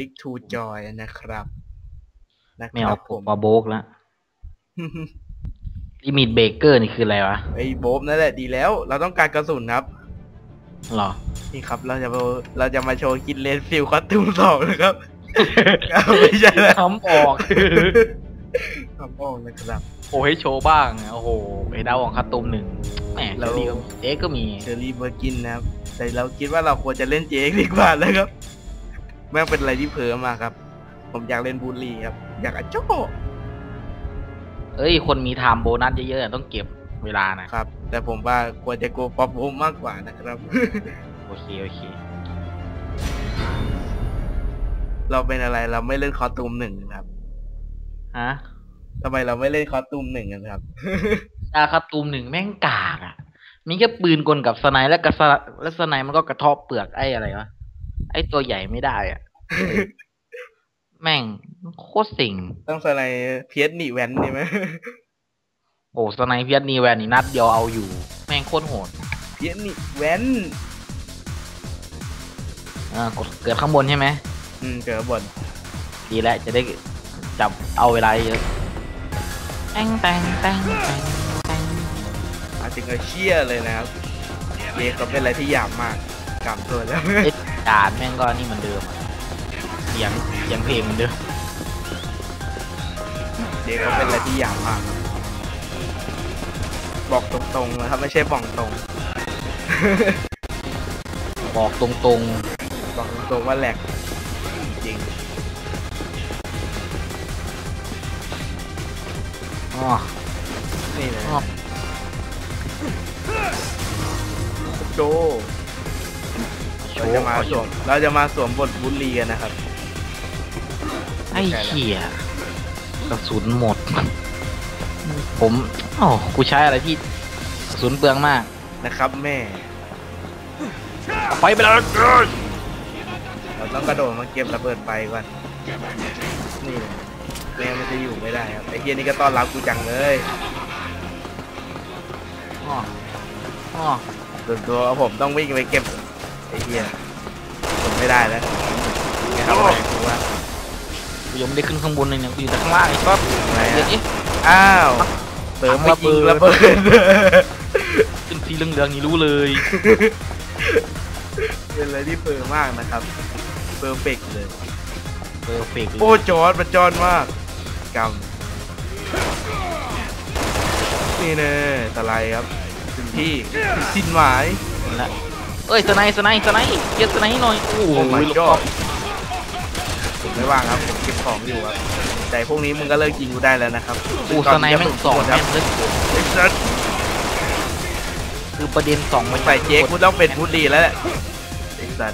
Click to Joy นะครับนะคไม่เอารับผผมมปาโบกแล้วลิมิตเบเกอร์นี่คืออะไรวะไอ้โบ๊บนั่นแหละดีแล้ว เราต้องการกระสุนครับหรอ นี่ครับเราจะมาเราจะมาโชว์กินเลนฟิลคอสตูมสองนะครับอ้าวไม่ใช่แล้วทำออกทำออกนะครับ โอ้ให้โชว์บ้าง โอ้โหไอ้ดาวของคาตุมหนึ่งแหมเราเดี๋ยวนี้ก็เอ๊ะก็มีเชอรี่เบอร์กินนะครับ แต่เราคิดว่าเราควรจะเล่นเจคดีกว่าแล้วครับ แม่งเป็นอะไรที่เผลอมากครับ ผมอยากเล่นบูลลี่ครับ อยากอะโจ้เอ้ย คนมีไทม์โบนัสเยอะๆต้องเก็บเวลานะครับ แต่ผมว่าควรจะโกป๊อปโบมากกว่านะครับ โอเค โอเค เราเป็นอะไรเราไม่เล่นคอสตูมหนึ่งครับฮะทำไมเราไม่เล่นคอสตูมหนึ่งกันครับดาคาตูมหนึ่งแม่งกากอะ มีแค่ปืนกลกับสไนด์และกระสและสไนด์มันก็กระเทบเปลือกไอ้อะไรวะไอ้ตัวใหญ่ไม่ได้อะ แม่งโคตรสิ่ง ต้องสไนเพียสหนีแวนนี่ไหมโอ้สไนเพียรนีแวนนี่นัดเดียวเอาอยู่ แม่งโคตรโหดเพียสหนีแวนอ่ากดเกิดข้างบนใช่ไหมอืมเกิดบนดีแล้วจะได้จับเอาเวลาเยอะแตงแตงแตงแตงแตงอาจจะก็เชี่ยเลยนะครับเจเขาเป็นอะไรที่หยาบมากกำตัวแล้วไอ้ด่านแม่งก็นี่เหมือนเดิมอะเสี ยงเสียงเพลงเหมือนเดิมเจเขาเป็นอะไรที่หยาบมาก บอกตรงๆนะครับ ไม่ใช่บอกตรง บอกตรงบอกตรงๆว่าแหลกจริงๆอ๋อๆนี่เลยอ๋อโจเราจะมาสวมเราจะมาสวมบทบุลลีกันนะครับไอ้เหี้ยกระสุนหมด ผมอ๋อกูใช้อะไรที่กระสุนเปลืองมากนะครับแม่เอาไปไปแล้วเราต้องกระโดดมาเก็บระเบิดไฟก่อนนี่เลยแม่มันจะอยู่ไม่ได้ครับไอ้เฮียนี่ก็ต้อนรับกูจังเลยอ๋ออ๋อส่วนตัวผมต้องวิ่งไปเก็บไอ้เฮียผมไม่ได้แล้วไม่ทำอะไรกูว่า กูยังไม่ได้ขึ้นข้างบนเลยเนี่ยกูอยู่แต่ข้างล่างไอ้ก๊อฟอะไรเดี๋ยวอะนี้อ้าวเติมไม่ยิงระเบิดขึ้นสีเหลืองๆนี่รู้เลยเป็นอะไรที่เฟอร์มากนะครับเฟอร์เฟกเลย เพอร์เฟกต์โอ้จอร์ดมันจอร์ดมากกำนี่เน่ตะไลครับถึงที่ถึงสิ้นหมาย ละเอ้ยสไนส์สไนส์สไนส์เก็บสไนส์ให้หน่อยโอ้โหโอ้ my ลูก god ก๊อฟผม ไม่ว่างครับผมเก็บของอยู่ครับแต่พวกนี้มึงก็เลิกยิงกูได้แล้วนะครับกูสไนส์แม่งสองครัแม่บงเลยไอ้สัสคือประเด็นสองมันใส่เจ๊กูต้องเป็นพุดดีแล้วแหละไอ้สัส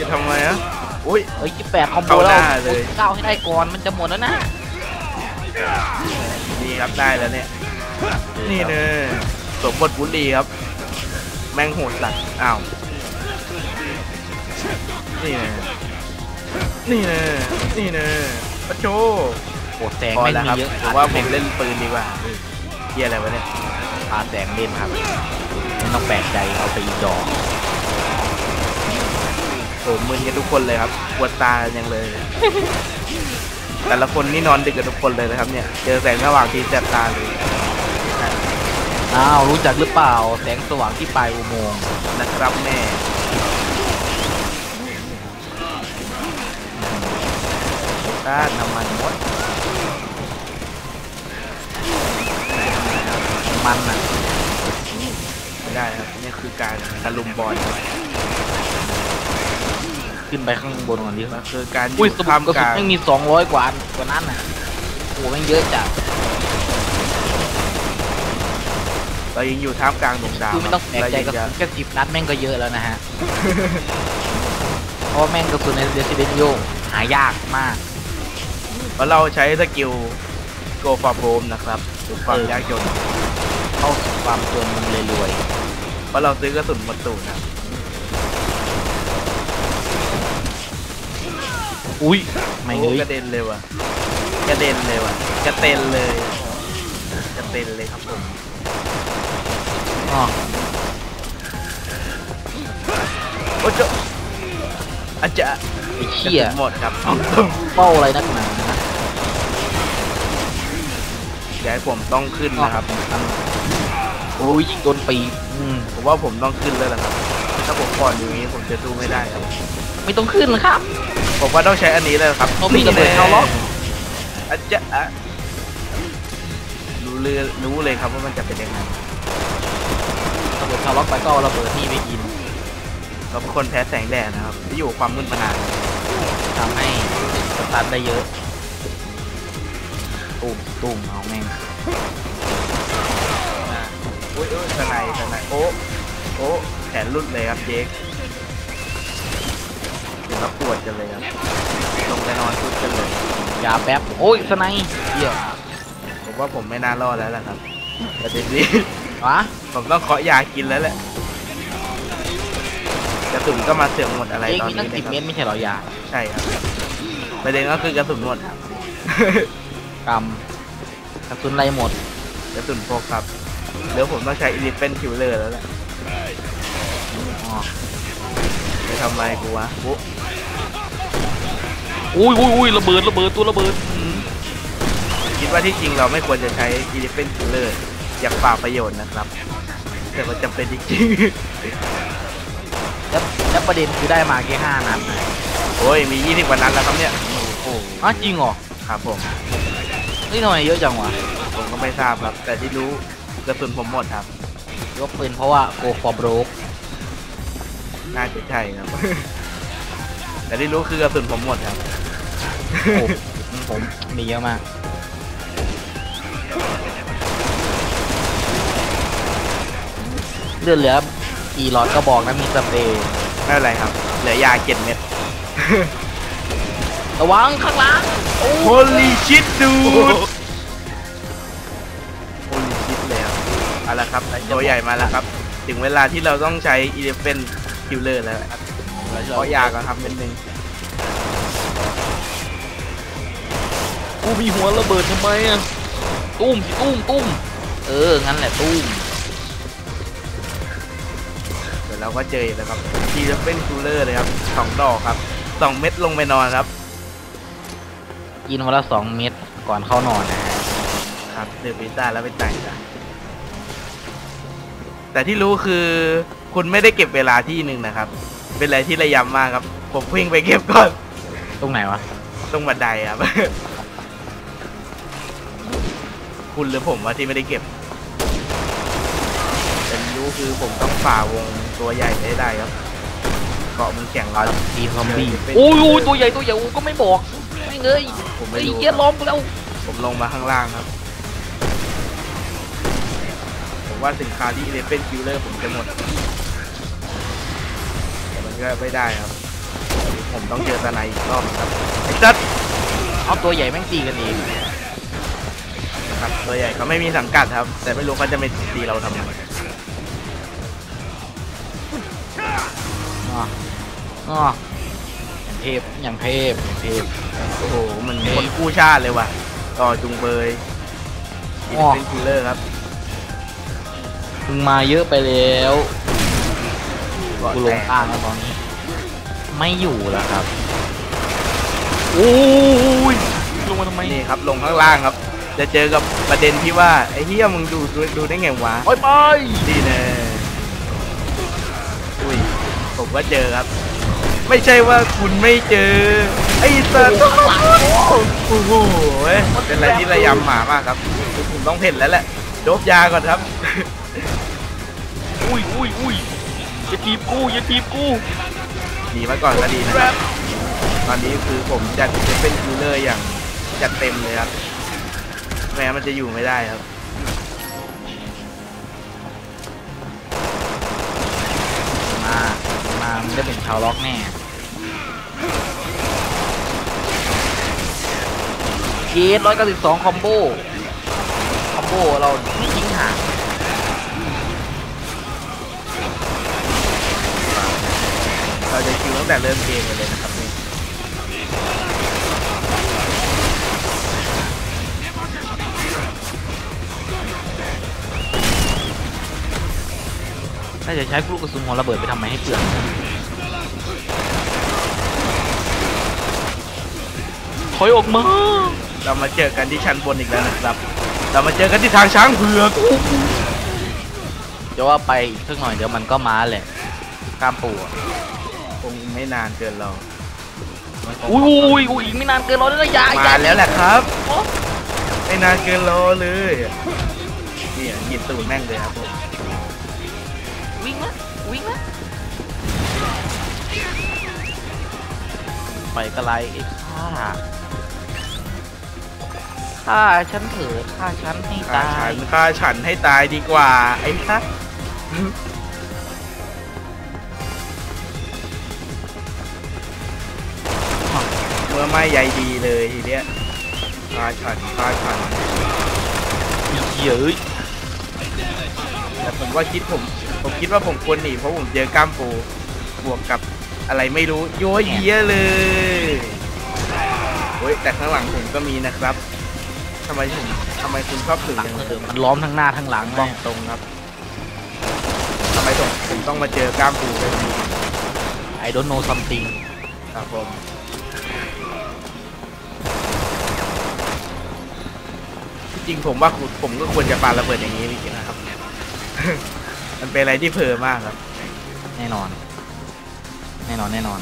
จะทำไมอะอุ้ยเอ้ยยี่แปดคอมโบเข้าหแล้น้าวเลยเก้าให้ได้ก่อนมันจะหมดแล้วนะนี่ครับได้แล้วเนี่ยนี่เนอะสมบทบุรีครับ แม่งโหดสัตว์อ้าวนี่เนอะ นี่เนอะนี่เนอะปะโชโอ้แสงพอไม่แล้วมีครับเยอะผมว่าผมเล่นปืนดีกว่าเฮียอะไรวะเนี่ยพาแสงเล่นครับไม่ต้องแปลกใจเอาไปอีกดอกโอ้มึนกันทุกคนเลยครับปวดตากันยังเลย แต่ละคนนี่นอนดึกกันทุกคนเลยนะครับเนี่ย เจอแสงสว่างทีแสบตาเลยอ้าวรู้จักหรือเปล่า แสงสว่างที่ปลายอุโมงค์นะครับแม่้าน้ำมันมดมันอะไม่ได้ครับนี่คือการตะลุมบอลครับขึ้นไปข้างบนก่อนดิมันคือการอุ้ยสมุท่าดมกระสุนลางแม่งมีสองร้อยกว่ากว่านั้นน่ะโอ้แม่งเยอะจัดเรายังอยู่ท่ามกลางดวงดาวคือไม่ต้องแปลกใจกระสุนแค่สิบนัดแม่งก็เยอะแล้วนะฮะเพราะแม่งกระสุนใน Resident Evil หายากมาก เพราะเราใช้สกิลโกฟาโ o มนะครับดูความเออยากจนเข้าสู่ความจนมันเลยรวยเพราะเราซื้อกระสุนหมดตูดนะครับอุ้ยไม่งโอ้เลยกระเด็นเลยว่ะกระเด็นเลยว่ะกระเต็นเลยกระเต็นเลยครับผมอ๋อโอ้เจ้าอาจจะไอ้เชี่ยกระสุนหมดครับ เป้าอะไรนักหนา เดี๋ยวให้ผมต้องขึ้นนะครับโอ้ยยิงโดนปีกอืมผมว่าผมต้องขึ้นแล้วล่ะครับ ถ้าผมก่อนอยู่อย่างนี้ผมจะสู้ไม่ได้ครับ ไม่ต้องขึ้นครับ ผมว่าต้องใช้อันนี้เลยครับเขามีระเบิดเข้าล็อกอาจจะอะรู้เลยรู้เลยครับว่ามันจะเป็นยังไงระเบิดคาร์ล็อกไปก็เอาระเบิดนี่ไปกินเราเป็นคนแพ้แสงแดดนะครับที่อยู่กับความมืดมานานทำให้สตาร์ทได้เยอะ ตุ้มตุ้มเอาแม่งอะอุ้ยอุ้ยทนายทนายโอ้โอ้แขนรุดเลยครับเจคถึงกับปวดกันเลยครับลงไปนอนชุดกันเลยยาแป๊บโอ้ยสไนด์เหี้ยผมว่าผมไม่น่ารอดแล้วล่ะครับประเด็นนี้วะผมต้องเคาะยากินแล้วแหละกระสุนก็มาเสื่อมหมดอะไรเอ็กตอนมีนี้ตั้งสิบนะคเมรับตรไม่ใช่เหรอยา ใช่ครับ ประเด็นก็คือกระสุนหมดครับ กรรมกระสุนไรหมดกระสุนพกครับเดี๋ยวผมต้องใช้อิลิเฟนคิวเลอร์แล้วแหละอ๋อไปทำอะไรกูวะปุ๊อุ้ยอุ้ยอุ้ยระเบิดระเบิดตัวระเบิดคิดว่าที่จริงเราไม่ควรจะใช้อิลิเฟนคิวเลอร์อย่างเปล่าประโยชน์นะครับ แต่ว่าจำเป็นจริงแล้วแล้วประเด็นคือได้มาแค่ห้านัดนะๆโอ้ยมี20กว่านัดแล้วครับเนี่ย โอ้โหอ๋อจริงเหรอครับผม นี่ทำไมเยอะจังวะผมก็ไม่ทราบครับ แต่ที่รู้กระสุนผมหมดครับ ยกเป็นเพราะว่าโกฟอร์บรกน่าจะใช่ครับ แต่ที่รู้คือกระสุนผมหมดครับ ผมมีเยอะมาก เลือดเหลือกี่หลอดก็บอกนะมีสเปรย์ไม่เป็นไรครับ เหลือยาเจ็ดเม็ด ระวังข้างหล่าง Holy shit dude Holy shit เลยครับเอาละครับตัวใหญ่มาแล้วครับ ถึงเวลาที่เราต้องใช้ Elephant Killer แล้วครับเพราะยาก็ทำเป็นหนึ่งกูมีหัวระเบิดทำไมอะตุ้มสิตุ้มตุ้มเออ งั้นแหละตุ้มเดี๋ยวเราก็เจออีกแล้วครับ Elephant Killer เลยครับสองดอกครับสองเม็ดลงไปนอนครับ กินวันละสองเม็ดก่อนเข้านอนนะฮะครับเดือพิซซ่าแล้วไปแต่งกันแต่ที่รู้คือคุณไม่ได้เก็บเวลาที่หนึ่งนะครับ เป็นอะไรที่ระยำมากครับ ผมวิ่งไปเก็บก่อนตรงไหนวะตรงบันไดครับ คุณหรือผมว่าที่ไม่ได้เก็บแต่ที่รู้คือผมต้องฝ่าวงตัวใหญ่ให้ได้ครับเกาะมันแข็งครับตีซอมบี้เป็นโอ้ยโอ้ยตัวใหญ่ตัวใหญ่โอ้ก็ไม่บอก ไม่เงยผมไม่ไอ้รู้เหี้ยล้อมกูแล้ว ผมลงมาข้างล่างครับ ผมว่าสินค้าที่เลเป็นคิวเลอร์ผมจะหมด แต่มันก็ไม่ได้ครับ ผมต้องเจอตาไนอีกรอบครับไอ้จัดเอาตัวใหญ่แม่งตีกันเองครับตัวใหญ่เขาไม่มีสังกัดครับ แต่ไม่รู้เขาจะไม่ตีเราทำไมอ๋ออ๋ออย่าง เทพอย่างเทพอย่างเทพโอ้โหมันคนกู้ชาติเลยว่ะ ต่อจุงเบยอ๋อเป็นคิลเลอร์ครับมึงมาเยอะไปแล้วเกาะกูลแตงกข้างแล้วตอนนี้ ไม่อยู่แล้วครับโอ้ยลงมาทำไมนี่ครับลงข้างล่างครับ จะเจอกับประเด็นที่ว่าไอ้เฮียมึงดูดูดูได้ไงวะไปไปดีแน่อุ้ยผมก็เจอครับ ไม่ใช่ว่าคุณไม่เจอ ไอ้สัตว์โอ้โหเว้ยเป็นอะไรที่ระยำหมามากครับผมต้องเพ่นแล้วแหละโดบยาก่อนครับ อุ้ยอุ้ยอุ้ยอย่าทีบกูอย่าทีบกูหนีมาก่อนก็ดีนะครับ ตอนนี้คือผมจัดเป็นคิลเลอร์อย่างจัดเต็มเลยครับแม้นมันจะอยู่ไม่ได้ครับมา มามึงได้เป็นชาวล็อกแน่ เกตร้อยเก้าสิบสองคอมโบ คอมโบเราทิ้งห่างเราจะคิวตั้งแต่เริ่มเกมกันเลยนะครับนี่ถ้าจะใช้ลูกกระสุนหัวระเบิดไปทำไมให้เปลืองถอยออกมา เรามาเจอกันที่ชั้นบนอีกแล้วนะครับ เรามาเจอกันที่ทางช้างเผือกจะว่าไปอีกสักหน่อยเดี๋ยวมันก็มาแหละกล้ามปูอะคงไม่นานเกินเราอุ้ยอุ้ยอุ้ยอีกไม่นานเกินรอแล้วนะอยาอมาย่าแล้วแหละครับโอ๊ะไม่นานเกินรอเลยเนี่ยหยิบตูดแม่งเลยครับผมวิ่งละวิ่งละไปกระไรไอ้ข้า ฆ่าฉันเถิดฆ่าฉันให้ฆ่าตาฉัย นฆ่าฉันให้ตายดีกว่า ไอ้สัสเมื่อไม่ใยดีเลยทีเนี้ยฆ่าฉันฆ่าฉันมีเยอะแต่ผมว่าคิดผม ผมคิดว่าผมควรหนีเพราะผมเจอกล้ามปูบวกกับอะไรไม่รู้โยเยียเลย เฮ้ยแต่ข้างหลังผมก็มีนะครับ ทำไมผมทำไมคุณชอบถือหลังอย่างเถนี้อะมันล้อมทั้งหน้าทั้งหลังบเลอยกตรงครับทำไมผมผมต้องมาเจอกล้ามปูเลยไอ don't know something ครับผมที่จริงผมว่าคุณผมก็ควรจะปาระเบิดอย่างนี้จริงๆนะครับ มันเป็นอะไรที่เพอมากครับ แน่นอน แน่นอนแน่นอน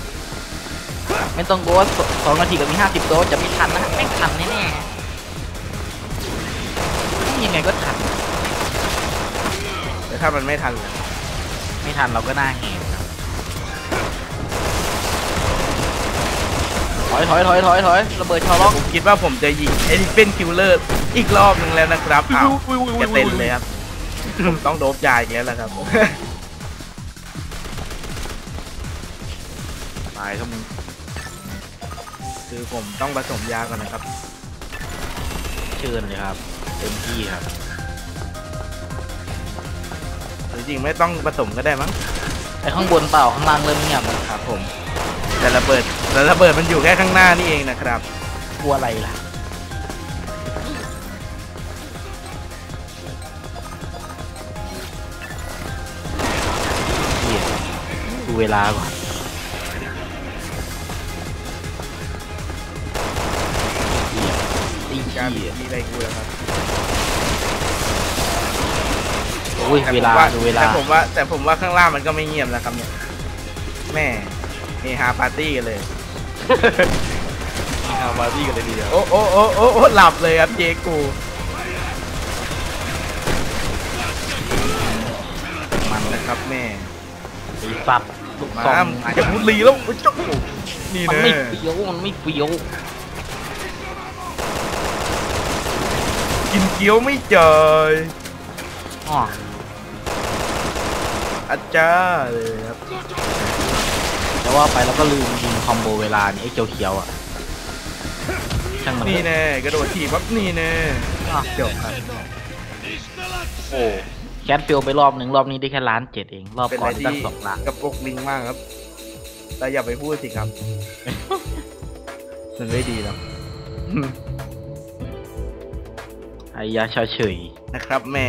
ไม่ต้องกลัวว่าสสองนาทีกับมีห้าสิบโดสจะไม่ทันนะไม่ทันแน่ๆ ยังไงก็ทัน แต่ถ้ามันไม่ทันเลยไม่ทันเราก็หน้าแหงครับถอยถอยถอยถอยถอยระเบิดชาวล็อกผมคิดว่าผมจะยิงเอลิเป็นคิวเลอร์อีกรอบหนึ่งแล้วนะครับอ้าวกระเต็นเลยครับผมต้องโดบยาอีกแล้วล่ะครับตายครับมึงคือผมต้องผสมยาก่อนนะครับ เชิญเลยครับ เต็มที่ครับหรือจริงไม่ต้องผสมก็ได้มั้งไอข้างบนเปล่าข้างล่างเริ่มเงียบแล้วครับผม แต่ระเบิดแต่ระเบิดมันอยู่แค่ข้างหน้านี่เองนะครับกลัวอะไรล่ะเหี้ยดูเวลาก่อนเหี้ยไอ้การเหี้ยมีอะไรกูแล้วครับ โอ้ยแต่เวผมลาว่าดูเวลาแต่ผมว่าแต่ผมว่าข้างล่างมันก็ไม่เงียบนะครับเนี่ยแม่เฮฮาปาร์ตี้กันเลยฮามาดี้กันเลยทีเดียวโอ้โอ้โอ้โอ้โอ้หลับเลยครับเจกูมันนะครับแม่ไอ้สัตว์ลูกมาซองจะพูดลีแล้วโอ้ยจุ๊บนี่มันนะไม่เฟี้ยวมันไม่เฟี้ยวกินเกี๊ยวไม่จ่ายอ๋อ อาจารย์เลยครับแต่ว่าไปแล้วก็ลืมยิงคอมโบเวลานี่ไอ้เขียวๆอะช่างมันเถนี่อะแน่กระโดดถีบปั๊บนี่แน่อะจบครับโอ้แคทฟิลไปรอบหนึ่งรอบนี้ได้แค่ล้านเจ็ดเอง รอบเป็นก่อะอนไรได้ตั้ที่งสองล้านกระปกลิงมากครับแต่อย่าไปพูดสิครับ มันไม่ดีหรอกไอ้ยาชาเฉยนะครับแม่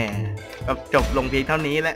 ก็จบลงเพียงเท่านี้แหละ